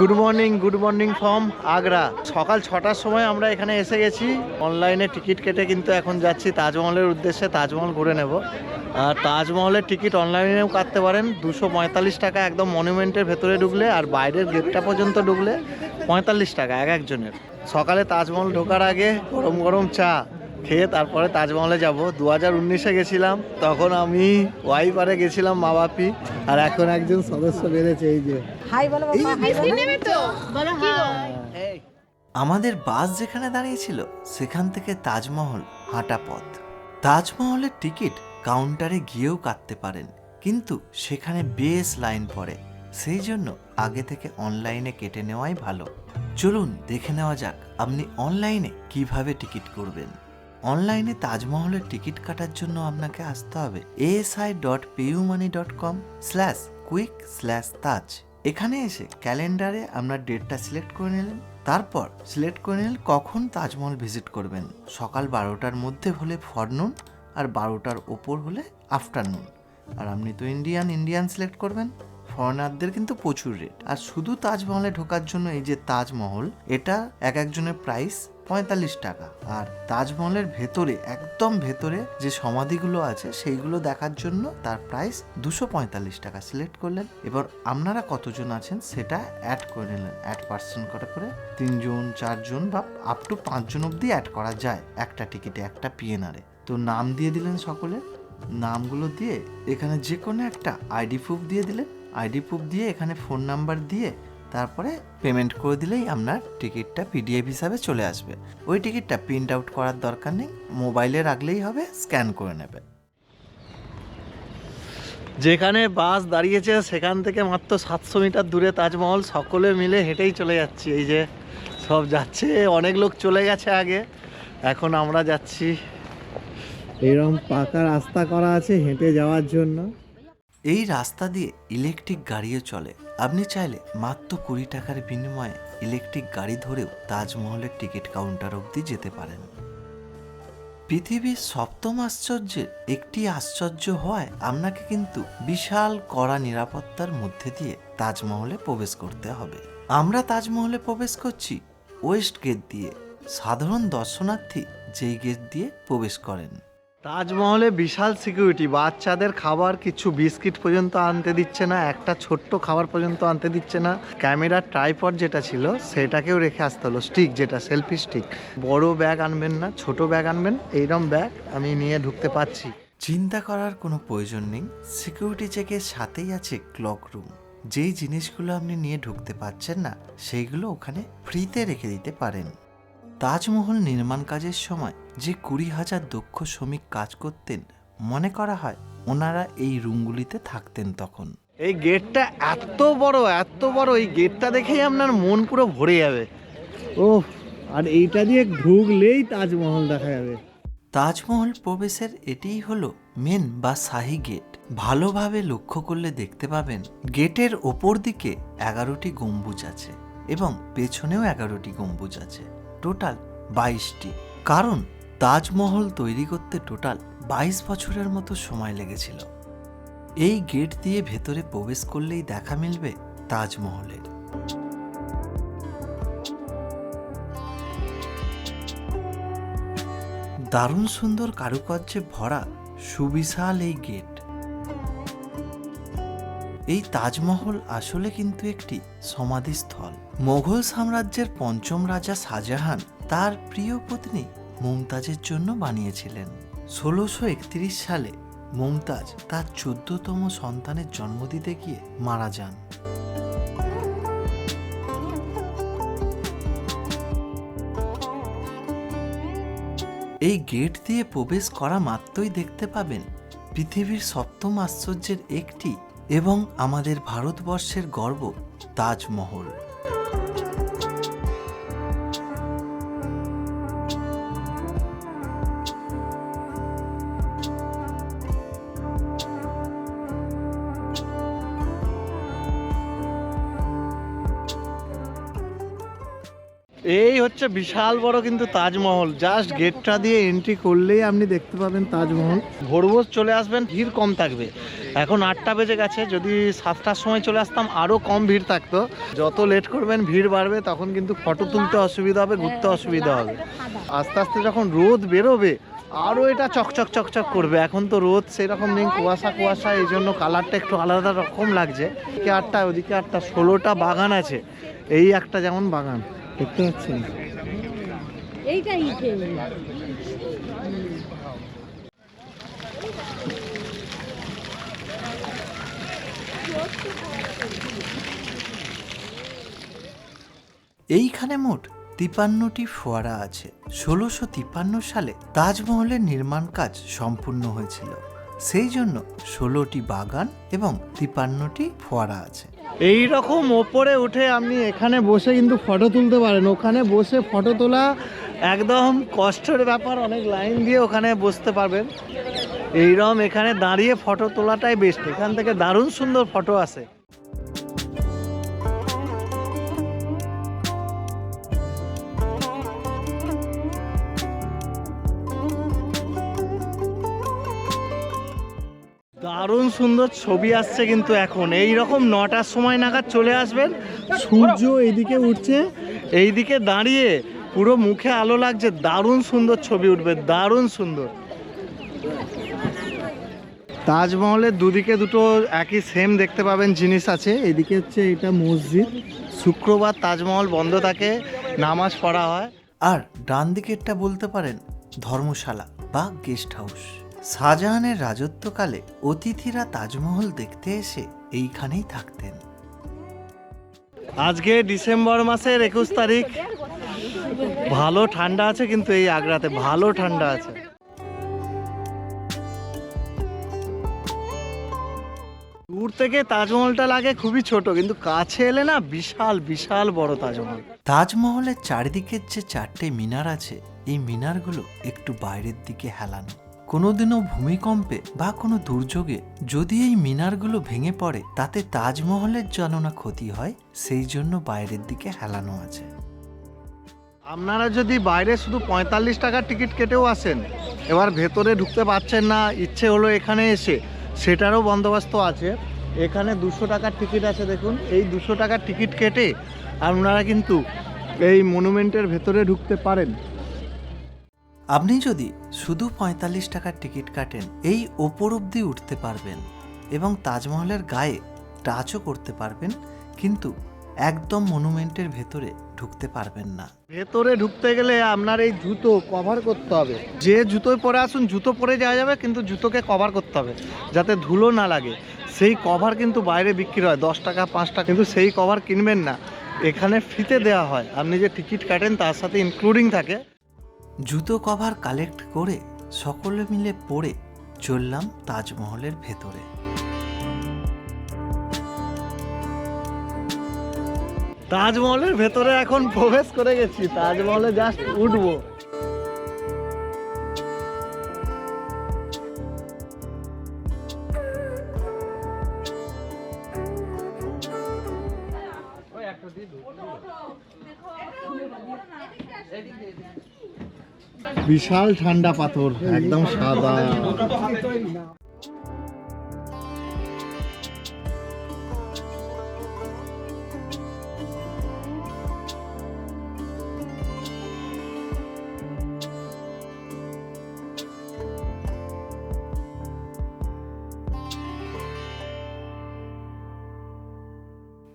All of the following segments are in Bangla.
Good morning good morning from Agra সকাল ছটার সময় আমরা এখানে এসে গেছি। অনলাইনে টিকিট কেটে কিন্তু এখন যাচ্ছি তাজমহলের উদ্দেশ্যে, তাজমহল ঘুরে নেব। আর তাজমহলের টিকিট অনলাইনেও কাটতে পারেন। দুশো পঁয়তাল্লিশ টাকা একদম মনুমেন্টের ভেতরে ঢুকলে আর বাইরের গেটটা পর্যন্ত ঢুকলে পঁয়তাল্লিশ টাকা এক একজনের। সকালে তাজমহল ঢোকার আগে গরম গরম চা। খেয়ে তারপরে তাজমহলে যাব। দু হাজার উনিশে গেছিলাম তখন আমি ওয়াইপারে গেছিলাম মা বাপি আর এখন একজন সদস্য বেড়েছে এই যে। হাই বলো বাবা হাই বলো। নেবে তো। বলো হাই। আমাদের বাস যেখানে দাঁড়িয়েছিল সেখান থেকে তাজমহল হাঁটা পথ। তাজমহলের টিকিট কাউন্টারে গিয়েও কাটতে পারেন কিন্তু সেখানে বেশ লাইন পড়ে। সেই জন্য আগে থেকে অনলাইনে কেটে নেওয়াই ভালো। চলুন দেখে নেওয়া যাক আপনি অনলাইনে কীভাবে টিকিট করবেন। অনলাইনে তাজমহলের টিকিট কাটার জন্য আপনাকে আসতে হবে ASI dot PayUmoney dot com slash quick slash Taj এখানে এসে ক্যালেন্ডারে আপনার ডেটটা সিলেক্ট করে নিলেন তারপর সিলেক্ট করে নিলেন কখন তাজমহল ভিজিট করবেন? সকাল বারোটার মধ্যে হলে ফরনুন আর বারোটার ওপর হলে আফটারনুন আর আপনি তো ইন্ডিয়ান ইন্ডিয়ান সিলেক্ট করবেন। ফরেনারদের কিন্তু প্রচুর রেট আর শুধু তাজমহলে ঢোকার জন্য এই যে তাজমহল, এটা এক একজনের প্রাইস পঁয়তাল্লিশ টাকা। আর তাজমহলের ভেতরে, একদম ভেতরে যে সমাধিগুলো আছে, সেইগুলো দেখার জন্য তার প্রাইস দুশো পঁয়তাল্লিশ টাকা। সিলেক্ট করলেন, এবার আপনারা কতজন আছেন সেটা অ্যাড করে নিলেন। অ্যাড পার্সন করে করে তিনজন, চারজন বা আপ টু পাঁচজন অবধি অ্যাড করা যায় একটা টিকিটে একটা পিএনআরে তো নাম দিয়ে দিলেন সকলে নামগুলো দিয়ে এখানে যে কোনো একটা আইডি প্রুফ দিয়ে দিলেন। আইডি প্রুফ দিয়ে, এখানে ফোন নাম্বার দিয়ে তারপরে পেমেন্ট করে দিলেই আপনার টিকিটটা পিডিএফ হিসাবে চলে আসবে। ওই টিকিটটা প্রিন্ট আউট করার দরকার নেই, মোবাইলে রাখলেই হবে, স্ক্যান করে নেবে। যেখানে বাস দাঁড়িয়েছে, সেখান থেকে মাত্র সাতশো মিটার দূরে তাজমহল, সকলে মিলে হেঁটেই চলে যাচ্ছি। এই যে সব যাচ্ছে, অনেক লোক চলে গেছে আগে। এখন আমরা যাচ্ছি। এরকম পাকা রাস্তা করা আছে হেঁটে যাওয়ার জন্য। এই রাস্তা দিয়ে ইলেকট্রিক গাড়িও চলে। আপনি চাইলে মাত্র কুড়ি টাকার বিনিময়ে ইলেকট্রিক গাড়ি ধরেও তাজমহলের টিকিট কাউন্টার অবধি যেতে পারেন। পৃথিবীর সপ্তম আশ্চর্যের একটি আশ্চর্য হওয়ায় আপনাকে কিন্তু বিশাল কড়া নিরাপত্তার মধ্যে দিয়ে তাজমহলে প্রবেশ করতে হবে। আমরা তাজমহলে প্রবেশ করছি ওয়েস্ট গেট দিয়ে। সাধারণ দর্শনার্থী যেই গেট দিয়ে প্রবেশ করেন। তাজমহলে বিশাল সিকিউরিটি বাচ্চাদের খাবার কিছু বিস্কিট পর্যন্ত আনতে দিচ্ছে না, একটা ছোট্ট খাবার পর্যন্ত আনতে দিচ্ছে না। ক্যামেরার ট্রাইপড যেটা ছিল, সেটাকেও রেখে আসতে হলো স্টিক যেটা সেলফি স্টিক বড় ব্যাগ আনবেন না, ছোট ব্যাগ আনবেন এইরকম ব্যাগ আমি নিয়ে ঢুকতে পারছি। চিন্তা করার কোনো প্রয়োজন নেই সিকিউরিটি চেকের সাথেই আছে ক্লক রুম যেই জিনিসগুলো আপনি নিয়ে ঢুকতে পারছেন না, সেইগুলো ওখানে ফ্রিতে রেখে দিতে পারেন। তাজমহল নির্মাণ কাজের সময় যে কুড়ি হাজার দক্ষ শ্রমিক কাজ করতেন মনে করা হয় ওনারা এই রুমগুলিতে থাকতেন তখন। এই গেটটা এত বড় এত বড় এই গেটটা দেখেই আপনার মন পুরো ভরে যাবে। ও আর এইটা দিয়ে ঢুকলেই তাজমহল দেখা যাবে। তাজমহল প্রবেশের এটিই হলো মেন বা শাহী গেট। ভালোভাবে লক্ষ্য করলে দেখতে পাবেন গেটের ওপর দিকে এগারোটি গম্বুজ আছে এবং পেছনেও এগারোটি গম্বুজ আছে। টোটাল বাইশটি। কারণ তাজমহল তৈরি করতে টোটাল বাইশ বছরের মতো সময় লেগেছিল। এই গেট দিয়ে ভেতরে প্রবেশ করলেই দেখা মিলবে তাজমহলের। দারুণ সুন্দর কারুকার্যে ভরা সুবিশাল এই গেট। এই তাজমহল আসলে কিন্তু একটি সমাধিস্থল। মোগল সাম্রাজ্যের পঞ্চম রাজা শাহজাহান তার প্রিয় পত্নী মুমতাজের জন্য বানিয়েছিলেন। ষোলোশো একত্রিশ সালে মুমতাজ তার চোদ্দতম সন্তানের জন্ম দিতে গিয়ে মারা যান। এই গেট দিয়ে প্রবেশ করা মাত্রই দেখতে পাবেন পৃথিবীর সপ্তম আশ্চর্যের একটি এবং আমাদের ভারতবর্ষের গর্ব, তাজমহল। এই হচ্ছে বিশাল বড় কিন্তু তাজমহল। জাস্ট গেটটা দিয়ে এন্ট্রি করলেই আপনি দেখতে পাবেন তাজমহল। ভোরভোর চলে আসবেন, ভিড় কম থাকবে। এখন আটটা বেজে গেছে যদি সাতটার সময় চলে আসতাম আরও কম ভিড় থাকতো। যত লেট করবেন ভিড় বাড়বে তখন কিন্তু ফটো তুলতে অসুবিধা হবে ঘুরতে অসুবিধা হবে। আস্তে আস্তে যখন রোদ বেরোবে আরও এটা চকচক চকচক করবে। এখন তো রোদ সেরকম নেই কুয়াশা কুয়াশা এই জন্য কালারটা একটু আলাদা রকম লাগছে। এদিকে আটটা ওদিকে আটটা ষোলোটা বাগান আছে। এই একটা যেমন বাগান দেখতে পাচ্ছেন? এইটা এইখানে মোট তিপান্নটি ফোয়ারা আছে। ষোলোশো তিপ্পান্ন সালে তাজমহলের নির্মাণ কাজ সম্পূর্ণ হয়েছিল। সেই জন্য ষোলোটি বাগান এবং তিপান্নটি ফোয়ারা আছে। এই রকম ওপরে উঠে আপনি এখানে বসে কিন্তু ফটো তুলতে পারেন। ওখানে বসে ফটো তোলা একদম কষ্টের ব্যাপার। অনেক লাইন দিয়ে ওখানে বসতে পারবেন। এইরকম এখানে দাঁড়িয়ে ফটো তোলাটাই বেস্ট এখান থেকে দারুণ সুন্দর ফটো আসে দারুণ সুন্দর ছবি আসছে কিন্তু এখন। এই রকম নটার সময় নাগাদ চলে আসবেন, সূর্য এইদিকে উঠছে, এইদিকে দাঁড়িয়ে পুরো মুখে আলো লাগছে, দারুণ সুন্দর ছবি উঠবে, দারুণ সুন্দর। তাজমহলের দুদিকে দুটো একই সেম দেখতে পাবেন জিনিস আছে। এদিকে হচ্ছে এটা মসজিদ। শুক্রবার তাজমহল বন্ধ থাকে নামাজ পড়া হয়। আর ডান দিকেরটা বলতে পারেন ধর্মশালা বা গেস্ট হাউস শাহজাহানের রাজত্বকালে অতিথিরা তাজমহল দেখতে এসে এইখানেই থাকতেন। আজকে ডিসেম্বর মাসের একুশ তারিখ। ভালো ঠান্ডা আছে কিন্তু এই আগ্রাতে ভালো ঠান্ডা আছে। দূর থেকে তাজমহলটা লাগে খুবই ছোট কিন্তু কাছে এলে না বিশাল বিশাল বড় তাজমহল। তাজমহলের চারিদিকের যে চারটে মিনার আছে এই মিনারগুলো একটু বাইরের দিকে হেলানো। কোনোদিনও ভূমিকম্পে বা কোনো দুর্যোগে যদি এই মিনারগুলো ভেঙে পড়ে তাতে তাজমহলের যেন না ক্ষতি হয় সেই জন্য বাইরের দিকে হেলানো আছে। আপনারা যদি বাইরে শুধু পঁয়তাল্লিশ টাকার টিকিট কেটেও আসেন এবার ভেতরে ঢুকতে পারছেন না ইচ্ছে হলো এখানে এসে। সেটারও বন্দোবস্ত আছে। এখানে দুশো টাকার টিকিট আছে, দেখুন। এই দুশো টাকার টিকিট কেটে আপনারা কিন্তু এই মনুমেন্টের ভেতরে ঢুকতে পারেন। আপনি যদি শুধু পঁয়তাল্লিশ টাকার টিকিট কাটেন, এই ওপর অব্দি উঠতে পারবেন এবং তাজমহলের গায়ে টাচও করতে পারবেন, কিন্তু একদম মনুমেন্টের ভেতরে ঢুকতে পারবেন না। ভেতরে ঢুকতে গেলে আপনার এই জুতো কভার করতে হবে। যে জুতোয় পরে আসুন জুতো পরে যাওয়া যাবে কিন্তু জুতোকে কভার করতে হবে যাতে ধুলো না লাগে। সেই কভার কিন্তু বাইরে বিক্রি হয় দশ টাকা পাঁচ টাকা কিন্তু সেই কভার কিনবেন না। এখানে ফ্রিতে দেওয়া হয়। আপনি যে টিকিট কাটেন তার সাথে ইনক্লুডিং থাকে। জুতো কভার কালেক্ট করে সকলে মিলে পরে চললাম তাজমহলের ভেতরে। তাজমহলের ভেতরে এখন প্রবেশ করে গেছি। তাজমহলে জাস্ট উঠবো। বিশাল ঠান্ডা পাথর একদম সাদা।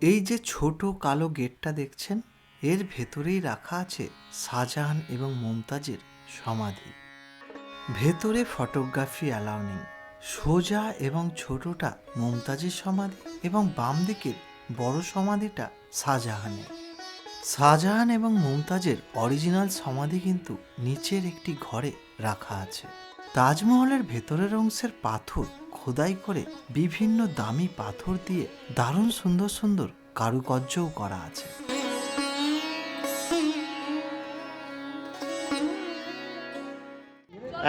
এই যে ছোট কালো গেটটা দেখছেন, এর ভেতরেই রাখা আছে শাহজাহান এবং মমতাজের সমাধি। ভেতরে ফটোগ্রাফি অ্যালাউ নেই। সোজা এবং ছোটটা মমতাজের সমাধি এবং বাম দিকের বড় সমাধিটা শাহজাহানের। শাহজাহান এবং মমতাজের অরিজিনাল সমাধি কিন্তু নিচের একটি ঘরে রাখা আছে। তাজমহলের ভেতরের অংশের পাথর খোদাই করে বিভিন্ন দামি পাথর দিয়ে দারুণ সুন্দর সুন্দর কারুকার্যও করা আছে।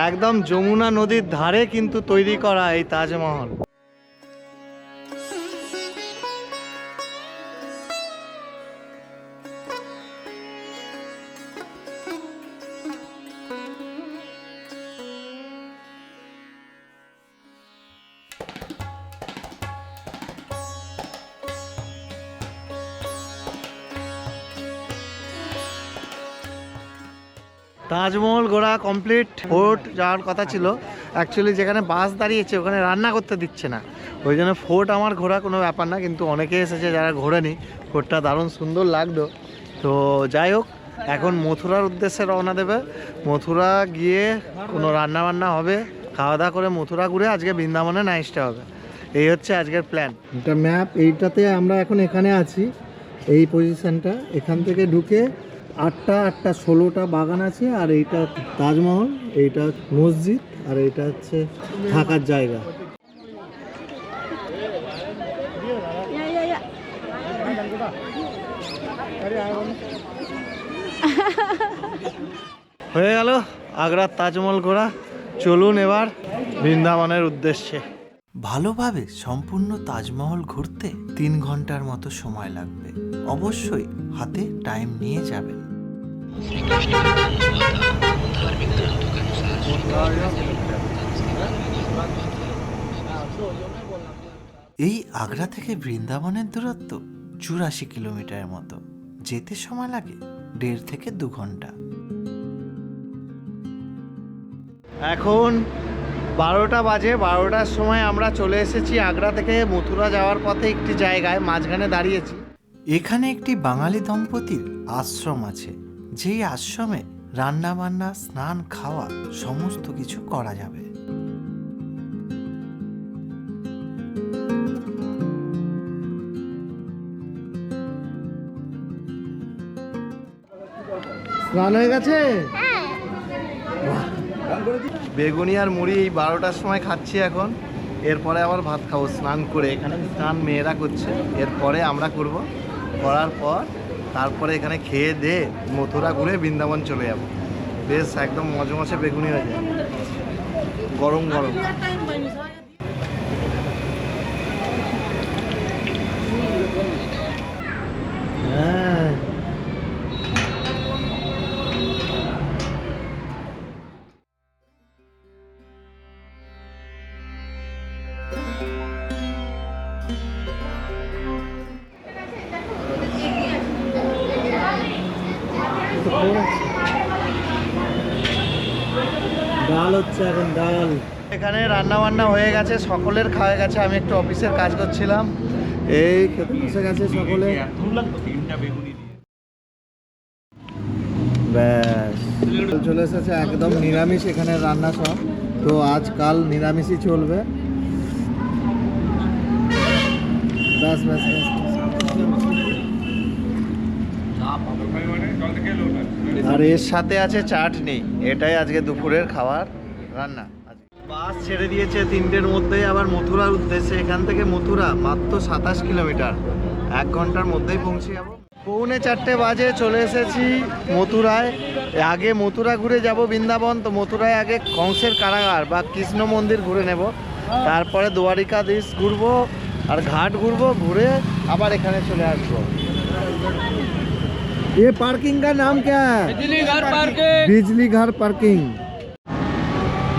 একদম যমুনা নদীর ধারে কিন্তু তৈরি করা এই তাজমহল। তাজমহল ঘোরা কমপ্লিট ফোর্ট যাওয়ার কথা ছিল। অ্যাকচুয়ালি যেখানে বাস দাঁড়িয়েছে, ওখানে রান্না করতে দিচ্ছে না। ওই জন্য ফোর্ট আমার ঘোরা কোনো ব্যাপার না, কিন্তু অনেকে এসেছে যারা ঘোরেনি। ফোর্টটা দারুণ সুন্দর লাগল। তো যাই হোক, এখন মথুরার উদ্দেশ্যে রওনা দেবে। মথুরা গিয়ে কোনো রান্না বান্না হবে, খাওয়া দাওয়া করে মথুরা ঘুরে আজকে বৃন্দাবনে নাইসটা হবে। এই হচ্ছে আজকের প্ল্যান এটা ম্যাপ এইটাতে আমরা এখন এখানে আছি, এই পজিশনটা এখান থেকে ঢুকে আটটা আটটা ষোলোটা বাগান আছে আর এইটা তাজমহল এইটা মসজিদ আর এইটা হচ্ছে থাকার জায়গা। হয়ে গেল আগ্রার তাজমহল ঘোরা। চলুন এবার বৃন্দাবনের উদ্দেশ্যে। ভালোভাবে সম্পূর্ণ তাজমহল ঘুরতে তিন ঘণ্টার মতো সময় লাগবে। অবশ্যই হাতে টাইম নিয়ে যাবেন। এই আগ্রা থেকে বৃন্দাবনের দূরত্ব চুরাশি কিলোমিটারের মতো। যেতে সময় লাগে দেড় থেকে দু ঘণ্টা। এখন বারোটা বাজে, বারোটার সময় আমরা চলে এসেছি আগ্রা থেকে মথুরা যাওয়ার পথে একটি জায়গায়, মাঝখানে দাঁড়িয়েছি। এখানে একটি বাঙালি দম্পতির আশ্রম আছে যেই আশ্রমে রান্না বান্না স্নান খাওয়া সমস্ত কিছু করা যাবে। স্নান হয়ে গেছে? বেগুনি আর মুড়ি এই বারোটার সময় খাচ্ছি এখন। এরপরে আবার ভাত খাব স্নান করে। এখানে স্নান মেয়েরা করছে। এরপরে আমরা করব। করার পর তারপরে এখানে খেয়ে দে, মথুরা ঘুরে বৃন্দাবন চলে যাব। বেশ একদম মজমসে বেগুনি হয়ে যায়। গরম গরম। হয়ে গেছে, সকলের খাওয়া গেছে, আমি একটু অফিসের কাজ করছিলাম। এই গেছে সকলে। ব্যাস। চলে এসেছে একদম নিরামিষ এখানে রান্না সব। তো আজকাল নিরামিষই চলবে। ব্যাস ব্যাস আর এর সাথে আছে চাটনি। এটাই আজকে দুপুরের খাবার রান্না। বাস ছেড়ে দিয়েছে তিনটের মধ্যেই আবার মথুরার উদ্দেশ্যে এখান থেকে মথুরা মাত্র সাতাশ কিলোমিটার এক ঘন্টার মধ্যেই পৌঁছে যাবো পৌনে চারটে বাজে চলে এসেছি মথুরায় আগে মথুরা ঘুরে যাব বৃন্দাবন তো মথুরায় আগে কংসের কারাগার বা কৃষ্ণ মন্দির ঘুরে নেব তারপরে দ্বারিকাধীশ ঘুরবো আর ঘাট ঘুরবো ঘুরে আবার এখানে চলে আসবো ये पार्किंग का नाम क्या है बिजली घर पार्किंग बिजली घर पार्किंग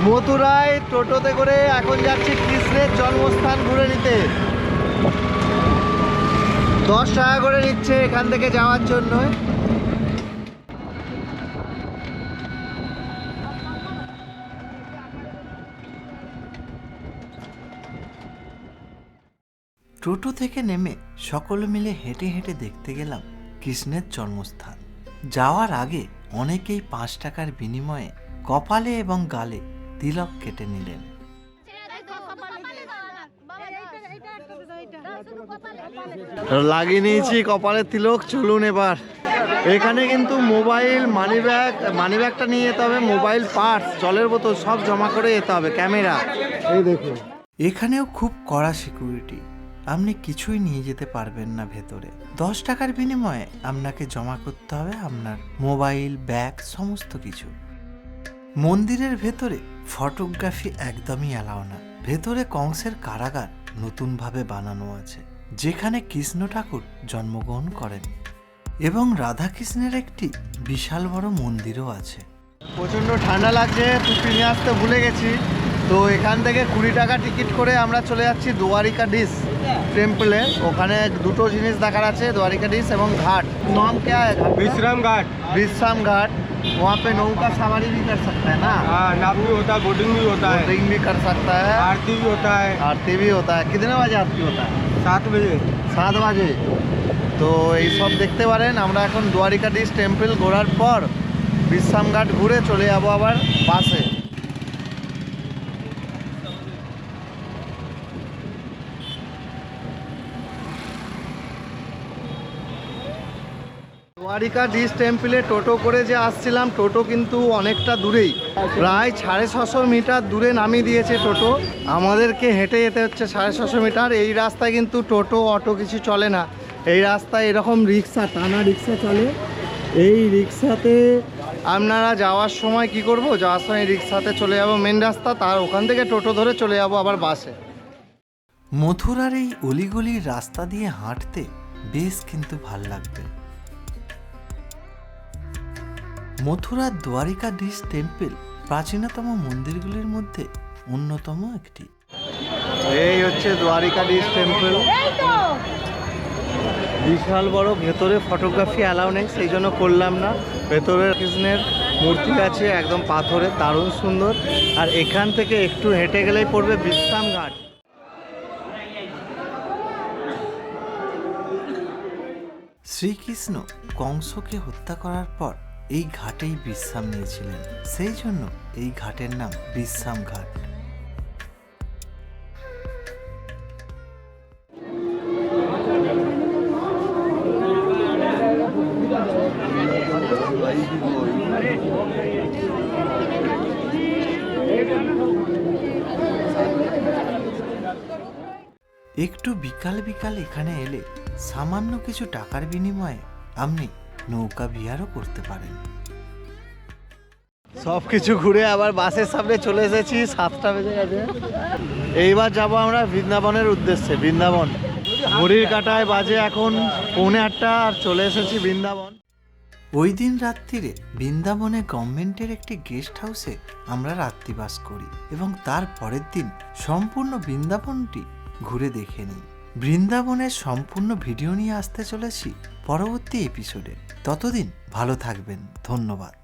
মথুরায় টোটোতে করে এখন যাচ্ছি কৃষ্ণের জন্মস্থান ঘুরে নিতে। দশ টাকা করে নিচ্ছে এখান থেকে যাওয়ার জন্য। টোটো থেকে নেমে সকলে মিলে হেঁটে হেঁটে দেখতে গেলাম কৃষ্ণের জন্মস্থান। যাওয়ার আগে অনেকেই পাঁচ টাকার বিনিময়ে কপালে এবং গালে তিলক কেটে নিলেন। লাগিয়ে নিয়েছি কপালের তিলক চলুন এবার। এখানে কিন্তু মোবাইল মানি ব্যাগ মানি ব্যাগটা নিয়ে যেতে হবে মোবাইল পার্টস জলের বোতল সব জমা করে যেতে হবে ক্যামেরা। এই দেখুন। এখানেও খুব কড়া সিকিউরিটি আপনি কিছুই নিয়ে যেতে পারবেন না ভেতরে। দশ টাকার বিনিময়ে আপনাকে জমা করতে হবে আপনার মোবাইল ব্যাগ সমস্ত কিছু। মন্দিরের ভেতরে ফটোগ্রাফি একদমই এলাও না। ভেতরে কংসের কারাগার নতুনভাবে বানানো আছে, যেখানে কৃষ্ণ ঠাকুর জন্মগ্রহণ করেন এবং রাধাকৃষ্ণের একটি বিশাল বড় মন্দিরও আছে। প্রচণ্ড ঠান্ডা লাগছে টুপি নিয়ে আসতে ভুলে গেছি। তো এখান থেকে কুড়ি টাকা টিকিট করে আমরা চলে যাচ্ছি দুয়ারিকা ডিস টেম্পলে ওখানে দুটো জিনিস দেখার আছে দ্বারিকাধীশ এবং ঘাট नाम क्या है घाट का? विश्राम घाट विश्राम घाट वहाँ पे नौका सवारी भी कर सकता है ना हाँ नाव भी होता है बोटिंग भी होता है बोटिंग भी कर सकता है आरती भी होता है आरती भी होता है कितने बजे आरती होता है सात बजे সাত বাজে তো এই সব দেখতে পারেন আমরা এখন দ্বারিকাধীশ টেম্পল ঘোরার পর বিশ্রামঘাট ঘুরে চলে যাবো আবার বাসে দ্বারিকাধীশ টেম্পলে টোটো করে যে আসছিলাম, টোটো কিন্তু অনেকটা দূরেই। প্রায় সাড়ে ছশো মিটার দূরে নামিয়ে দিয়েছে টোটো। আমাদেরকে হেঁটে যেতে হচ্ছে সাড়ে ছশো মিটার। এই রাস্তায় কিন্তু টোটো, অটো কিছু চলে না। এই রাস্তায় এরকম রিক্সা, টানা রিক্সা চলে। এই রিক্সাতে আপনারা যাওয়ার সময় কি করব? যাওয়ার সময় রিক্সাতে চলে যাব মেন রাস্তা, তার ওখান থেকে টোটো ধরে চলে যাব আবার বাসে। মথুরার এই অলিগলির রাস্তা দিয়ে হাঁটতে বেশ কিন্তু ভালো লাগবে। মথুরার দ্বারিকাধীশ টেম্পল প্রাচীনতম মন্দিরগুলির মধ্যে অন্যতম একটি। এই হচ্ছে দ্বারিকাধীশ টেম্পল। বিশাল বড় ভেতরে ফটোগ্রাফি অ্যালাউ নেই সেই জন্য করলাম না। ভেতরে কৃষ্ণের মূর্তি আছে একদম পাথরে দারুণ সুন্দর। আর এখান থেকে একটু হেঁটে গেলেই পড়বে বিশ্রাম ঘাট। শ্রীকৃষ্ণ কংসকে হত্যা করার পর এই ঘাটেই বিশ্রাম নিয়েছিলেন। সেই জন্য এই ঘাটের নাম বিশ্রাম ঘাট। একটু বিকাল বিকাল এখানে এলে সামান্য কিছু টাকার বিনিময়ে আপনি নৌকা বিহারও করতে পারেন। সব কিছু ঘুরে আবার বাসের সামনে চলে এসেছি সাতটা বেজে গেছে। এইবার যাব আমরা বৃন্দাবনের উদ্দেশ্যে বৃন্দাবন। ঘড়ির কাটায় বাজে এখন পৌনে আটটা আর চলে এসেছি বৃন্দাবন। ওই দিন রাত্রিরে বৃন্দাবনে গভর্নমেন্টের একটি গেস্ট হাউসে আমরা রাত্রিবাস করি এবং তার পরের দিন সম্পূর্ণ বৃন্দাবনটি ঘুরে দেখে নিই। বৃন্দাবনের সম্পূর্ণ ভিডিও নিয়ে আসতে চলেছি পরবর্তী এপিসোডে ততদিন ভালো থাকবেন। ধন্যবাদ।